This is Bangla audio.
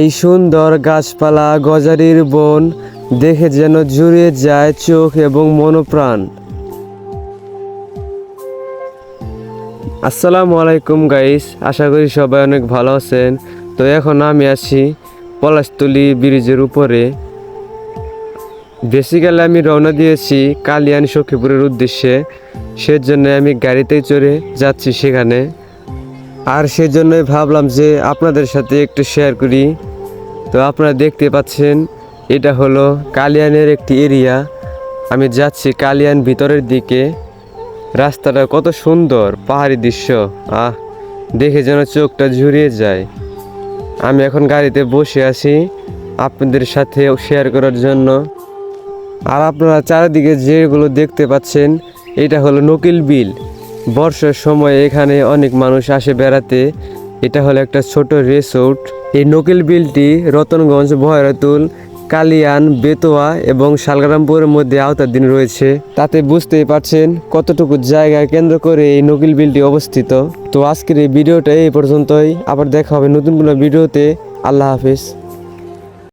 এই সুন্দর গাছপালা, গজারির বন, দেখে যেন জুড়ে যায় চোখ এবং মনোপ্রাণ। আসসালামু আলাইকুম গাইস, আশা করি সবাই অনেক ভালো আছেন। তো এখন আমি আছি পলাশতলি ব্রিজের উপরে। বেসিক্যালি আমি রওনা দিয়েছি কালিয়ান সখীপুরের উদ্দেশ্যে। সেজন্য আমি গাড়িতেই চড়ে যাচ্ছি সেখানে। আর সেজন্যই ভাবলাম যে আপনাদের সাথে একটু শেয়ার করি। তো আপনারা দেখতে পাচ্ছেন, এটা হলো কালিয়ানের একটি এরিয়া আমি যাচ্ছি কালিয়ান ভিতরের দিকে। রাস্তাটা কত সুন্দর, পাহাড়ি দৃশ্য। আহ, দেখে যেন চোখটা ঝুরিয়ে যায়। আমি এখন গাড়িতে বসে আছি আপনাদের সাথে শেয়ার করার জন্য। আর আপনারা চারিদিকে যেগুলো দেখতে পাচ্ছেন, এটা হলো নকিল বিল। বর্ষার সময় এখানে অনেক মানুষ আসে বেড়াতে। এটা হলো একটা ছোট রিসোর্ট এই নকিল বিলটি রতনগঞ্জ ভয়রাতুল কালিয়ান, বেতোয়া এবং শালগ্রামপুরের মধ্যে আওতাধীন রয়েছে। তাতে বুঝতেই পারছেন কতটুকু জায়গা কেন্দ্র করে এই নকিল বিলটি অবস্থিত। তো আজকের এই ভিডিওটা এই পর্যন্তই। আবার দেখা হবে নতুন কোনো ভিডিওতে। আল্লাহ হাফিজ।